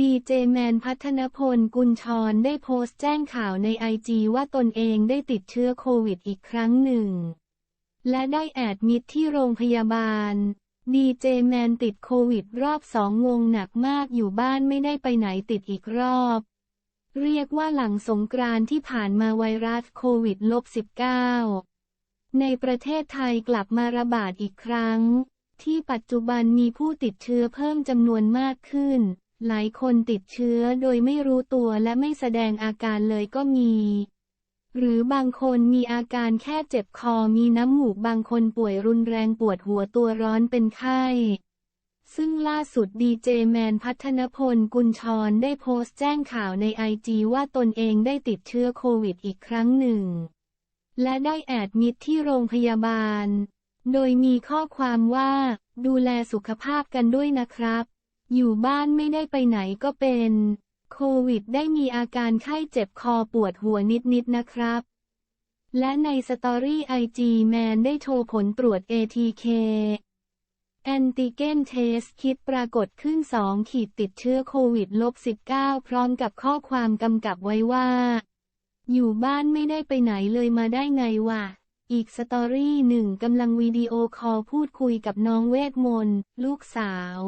ดีเจแมนพัฒนพลกุลชรได้โพสต์แจ้งข่าวในไอจีว่าตนเองได้ติดเชื้อโควิดอีกครั้งหนึ่ง และได้แอดมิดที่โรงพยาบาล ดีเจแมนติดโควิดรอบสองงงหนักมากอยู่บ้านไม่ได้ไปไหนติดอีกรอบ เรียกว่าหลังสงกรานที่ผ่านมาไวรัสโควิดลบ 19 ในประเทศไทยกลับมาระบาดอีกครั้ง ที่ปัจจุบันมีผู้ติดเชื้อเพิ่มจำนวนมากขึ้น หลายคนติดเชื้อโดยไม่รู้ตัวและไม่แสดงอาการเลยก็มี หรือบางคนมีอาการแค่เจ็บคอมีน้ำมูกบางคนป่วยรุนแรงปวดหัวตัวร้อนเป็นไข้ ซึ่งล่าสุดดีเจแมนพัฒนพลกุลชรได้โพสต์แจ้งข่าวในไอจีว่าตนเองได้ติดเชื้อโควิดอีกครั้งหนึ่ง และได้แอดมิดที่โรงพยาบาล โดยมีข้อความว่า ดูแลสุขภาพกันด้วยนะครับ อยู่บ้านไม่ได้ไปไหนก็เป็น โควิดได้มีอาการไข้เจ็บคอปวดหัวนิดๆนะครับ และในสตอรี่ไอจีแมนได้โชว์ผลตรวจ ATK แอนติเจนเทสคิดปรากฏขึ้น 2 ขีดติดเชื้อโควิดลบ19 พร้อมกับข้อความกำกับไว้ว่า อยู่บ้านไม่ได้ไปไหนเลยมาได้ไงวะ อีกสตอรี่หนึ่งกำลังวิดีโอคอลพูดคุยกับน้องเวทมนต์ลูกสาว